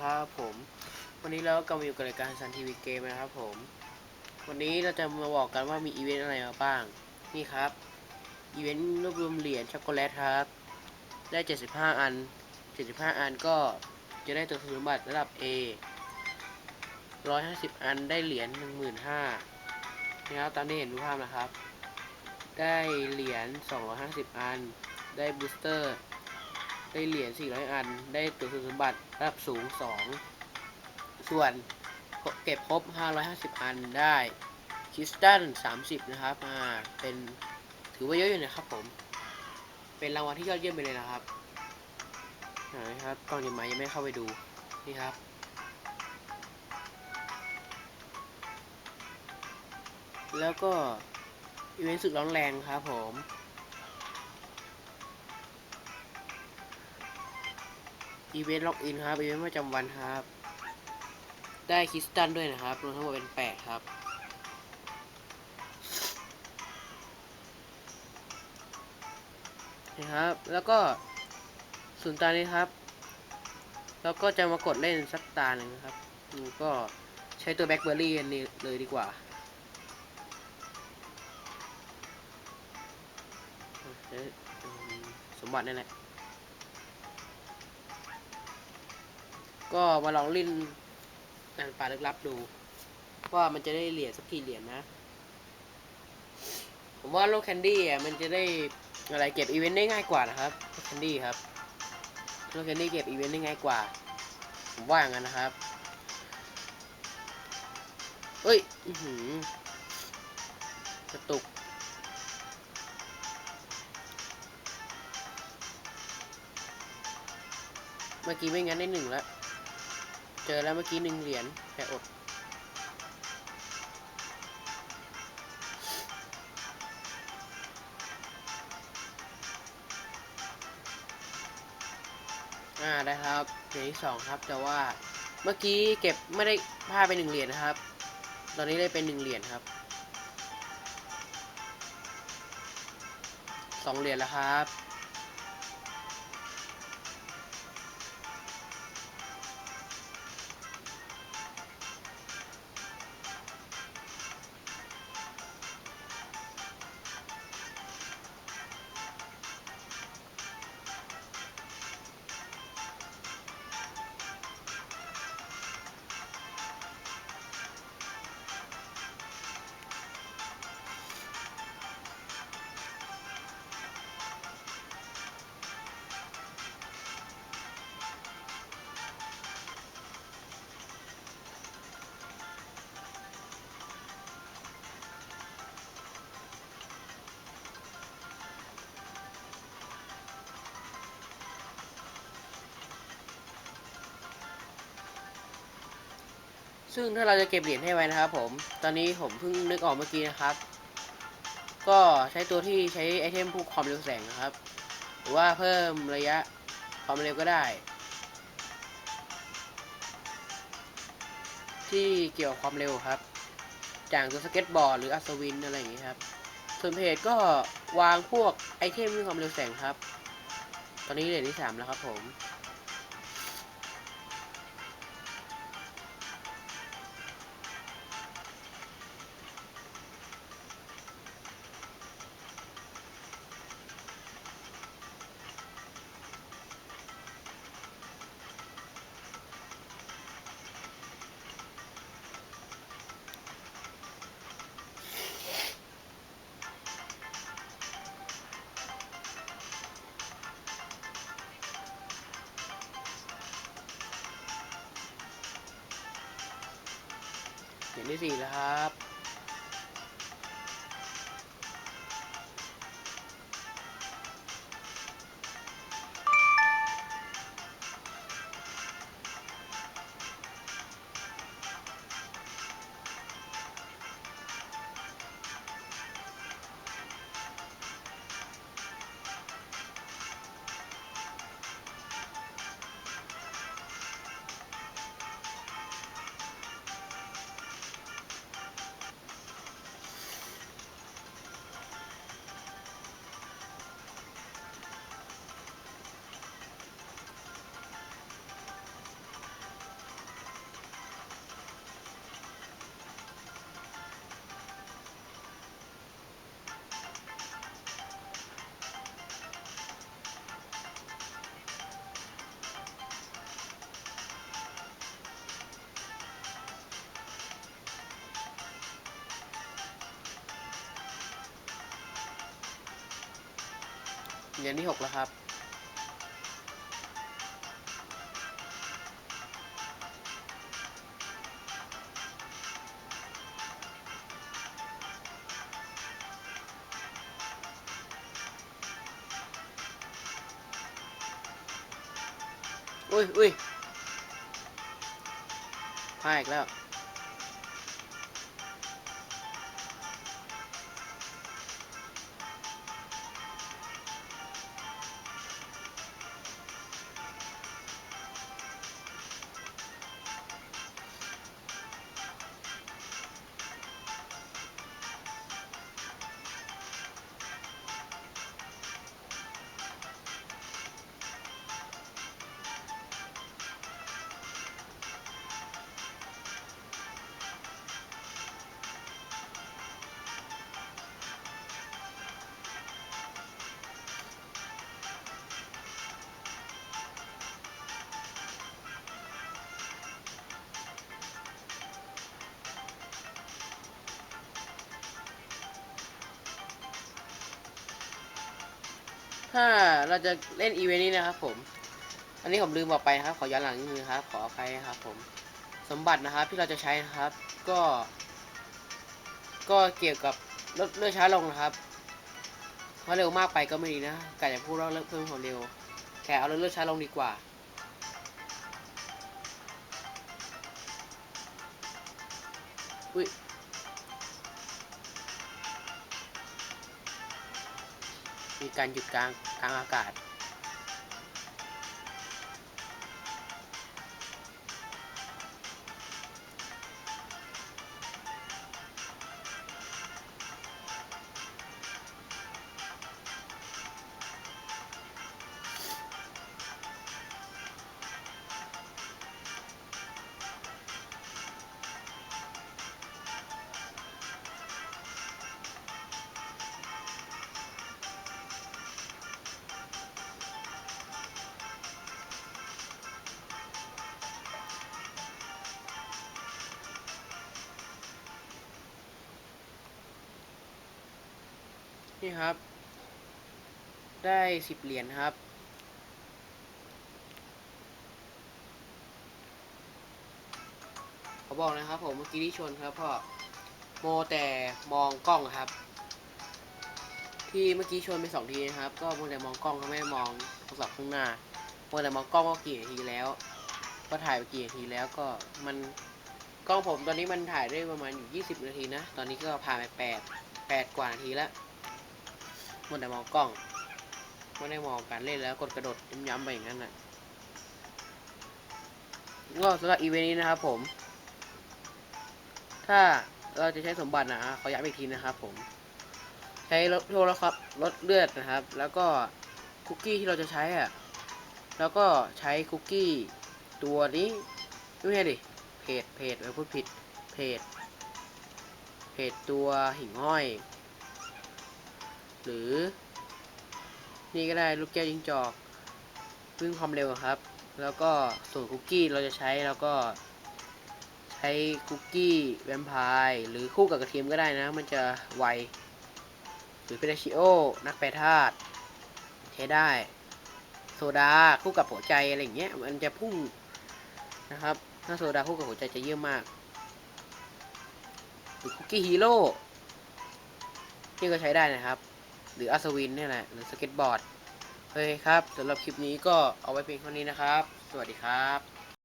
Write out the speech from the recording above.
ครับผม วันนี้เราก็กำลังอยู่กับรายการซันทีวีเกมนะครับผม วันนี้เราจะมาบอกกันว่ามีอีเวนต์อะไรมาบ้าง นี่ครับ อีเวนต์รวบรวมเหรียญช็อกโกแลตครับ ได้ 75 อัน 75 อันก็จะได้ตัวสมบัติระดับ A 150 อันได้เหรียญ15,000นะครับตามที่เห็นรูปภาพนะครับ ได้เหรียญ250 อัน ได้บูสเตอร์ ได้เหรียญ400 อัน ได้ตัวคุณสมบัติระดับสูง 2 ส่วนเก็บครบ 550 อันได้คริสตัล30 นะครับอ่าเป็นถือว่าเยอะอยู่นะครับผม เป็นรางวัลที่ยอดเยี่ยมไปเลยนะครับนะครับกล้องยังมายังไม่เข้าไปดู นี่ครับแล้วก็อีเวนต์สุดร้อนแรงครับผม อีเวนต์ล็อกอินครับ อีเวนต์ประจำวันครับ ได้คริสตัลด้วยนะครับ รวมทั้งหมดเป็นแปดครับ นะครับ แล้วก็ส่วนตานี้ครับ เราก็จะมากดเล่นสักตาหนึ่งครับอืมก็ใช้ตัวแบล็คเบอร์รี่นี่เลยดีกว่าสมบัตินี่แหละ ก็มาลองเล่นงานป่าลึกลับดู ว่ามันจะได้เหรียญสักกี่เหรียญนะ ผมว่าโลกแคนดี้อะมันจะได้อะไรเก็บอีเวนต์ได้ง่ายกว่านะครับโลกแคนดี้ครับโลกแคนดี้เก็บอีเวนต์ได้ง่ายกว่า ผมว่าอย่างนั้นนะครับเอ้ยอือหือกระตุกเมื่อกี้ไม่งั้นได้หนึ่งแล้ว เจอแล้วเมื่อกี้หนึ่งเหรียญแต่อด อ่าได้ครับเหรียญที่สองครับ แต่ว่าเมื่อกี้เก็บไม่ได้พลาดไปหนึ่งเหรียญนะครับ ตอนนี้ได้เป็นหนึ่งเหรียญครับสองเหรียญแล้วครับ ซึ่งถ้าเราจะเก็บเหรียญให้ไว้นะครับผม ตอนนี้ผมเพิ่งนึกออกเมื่อกี้นะครับ ก็ใช้ตัวที่ใช้ไอเทมพวกความเร็วแสงนะครับ หรือว่าเพิ่มระยะความเร็วก็ได้ ที่เกี่ยวกับความเร็วครับ จากตัวสเก็ตบอร์ดหรืออัศวินอะไรอย่างนี้ครับ ส่วนเพจก็วางพวกไอเทมเรื่องความเร็วแสงครับ ตอนนี้เหรียญที่สามแล้วครับผม เหรียงที่สี่แล้วครับ เหรียญที่หกแล้วครับ อุ้ยอุ้ยพลาดอีกแล้ว ถ้าเราจะเล่นอีเวนต์นี้นะครับผม อันนี้ผมลืมบอกไปนะครับ ขอย้อนหลังนิดนึงครับ ขออภัยครับ ผม สมบัตินะครับที่เราจะใช้นะครับ ก็ ก็เกี่ยวกับลดเลื่อนช้าลงนะครับเพราะเร็วมากไปก็ไม่ดีนะกาจะพูดว่าเลิกเพิ่มความเร็วแค่เอาเลื่อนช้าลงดีกว่า มีการหยุดกลางกลางอากาศ นี่ครับ ได้สิบเหรียญครับเขาบอกนะครับผมเมื่อกี้ที่ชนครับพ่อโมแต่มองกล้องครับ ที่เมื่อกี้ชนไปสองทีนะครับ ก็โมแต่มองกล้องก็ไม่ได้มองโทรศัพท์ข้างหน้าโมแต่มองกล้องก็กี่นาทีแล้ว ก็ถ่ายไปกี่นาทีแล้วก็มันกล้องผมตอนนี้มันถ่ายได้ประมาณอยู่ 20 นาทีนะ ตอนนี้ก็ผ่านไปแปดแปดกว่านาทีแล้ว มัวแต่มองกล้องไม่ได้มองการเล่นแล้วกดกระโดดย้ำๆไปอย่างนั้นน่ะก็สำหรับอีเวนต์นี้นะครับผม ถ้าเราจะใช้สมบัตินะขอย้ำอีกทีนะครับผม ใช้ลดโทษแล้วครับลดเลือดนะครับ แล้วก็คุกกี้ที่เราจะใช้อะ แล้วก็ใช้คุกกี้ตัวนี้ไม่ใช่ดิ เพจเพจเออพูดผิด เพจเพจตัวหิ่งห้อย หรือ นี่ก็ได้ลูกแก้วยิงจอกวิ่งความเร็วครับ แล้วก็ส่วนคุกกี้เราจะใช้แล้วก็ ใช้คุกกี้แวมไพร์หรือคู่กับกระเทียมก็ได้นะ มันจะไว หรือเปเดชิโอ นักแปรธาตุใช้ได้โซดาคู่กับหัวใจอะไรอย่างเงี้ยมันจะพุ่งนะครับ ถ้าโซดาคู่กับหัวใจจะเยี่ยมมากหรือคุกกี้ฮีโร่นี่ก็ใช้ได้นะครับ รืออัศวินเนี่ยแหละหรือสเก็ตบอร์ดโอเคครับสำหรับคลิปนี้ก็เอาไว้เพียงเท่านี้นะครับ สวัสดีครับ